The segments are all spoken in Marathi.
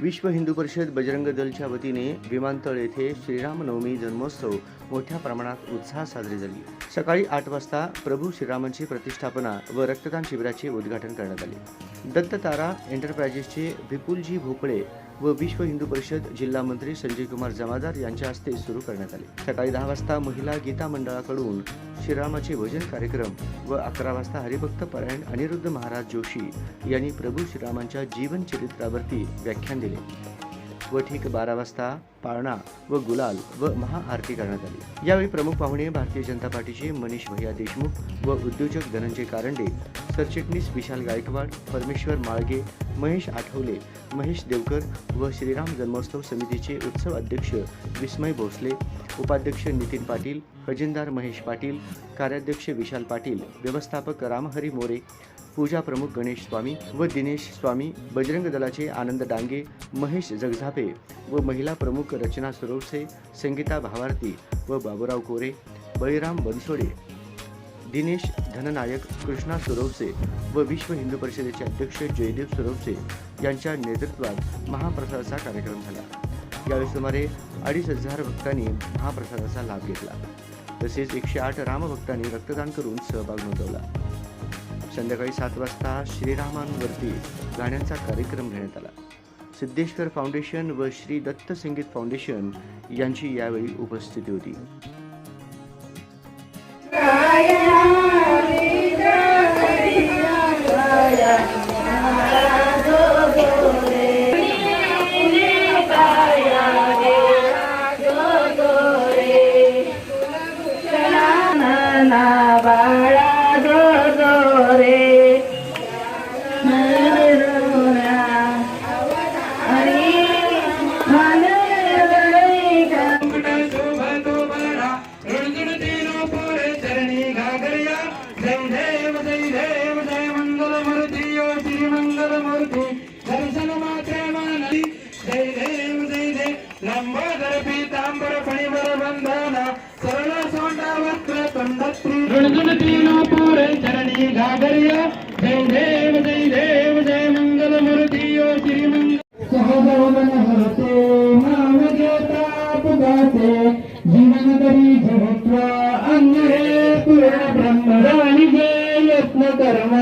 विश्व हिंदू परिषद बजरंग दलच्या वतीने विमानतळ येथे श्रीरामनवमी जन्मोत्सव मोठ्या प्रमाणात उत्साहात साजरी झाली. सकाळी आठ वाजता प्रभू श्रीरामांची प्रतिष्ठापना व रक्तदान शिबिराचे उद्घाटन करण्यात आले. दत्ततारा एंटरप्राइजेसचे विपुलजी भोपळे व विश्व हिंदू परिषद जिल्हा मंत्री संजय कुमार जमादार यांच्या हस्ते सुरू करण्यात आले. सकाळी दहा वाजता महिला गीता मंडळाकडून श्रीरामाचे भजन कार्यक्रम व अकरा वाजता हरिभक्त परायण अनिरुद्ध महाराज जोशी यांनी प्रभू श्रीरामांच्या जीवन चरित्रावरती व्याख्यान दिले. व ठीक बारा वाजता पाळणा व गुलाल व महाआरती करण्यात आली. यावेळी प्रमुख पाहुणे भारतीय जनता पार्टीचे मनीष भैया देशमुख व उद्योजक धनंजय कारंडे सरचिटणीस विशाल गायकवाड परमेश्वर माळगे महेश आठवले महेश देवकर व श्रीराम जन्मोत्सव समितीचे उत्सव अध्यक्ष विस्मय भोसले उपाध्यक्ष नितीन पाटील खजिनदार महेश पाटील कार्याध्यक्ष विशाल पाटील व्यवस्थापक रामहरी मोरे पूजा प्रमुख गणेश स्वामी व दिनेश स्वामी बजरंग दलाचे आनंद डांगे महेश जगझापे व महिला प्रमुख रचना सुरवसे संगीता भावार्थी व बाबूराव कोरे बळीराम बनसोडे दिनेश धननायक कृष्णा सुरवसे व विश्व हिंदू परिषदेचे अध्यक्ष जयदेव सुरवसे यांच्या नेतृत्वात महाप्रसादाचा कार्यक्रम झाला. यावेळी सुमारे अडीच हजार भक्तांनी महाप्रसादाचा लाभ घेतला. तसेच एकशे आठ रामभक्तांनी रक्तदान करून सहभाग नोंदवला. संध्याकाळी सात वाजता श्रीरामांवरती गाण्यांचा कार्यक्रम घेण्यात आला सिद्धेश्वर फाउंडेशन व श्री दत्त संगीत फाउंडेशन यांची यावेळी उपस्थिती होती Yeah. तंडत्री ऋणजुनतीनो पुरे चरणी घागरिया जय देव जय देव जय मंगल मूर्ती ओ श्री मंगल सहजवन हरते जीवन तरी अन्य हे ब्रह्मराणी जे यत्न कर्म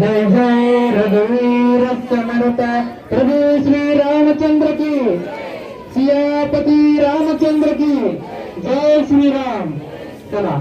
जय जय रघुवीर समर्थ प्रभु श्री रामचंद्र की। सियापती रामचंद्र की। जय श्री राम चला।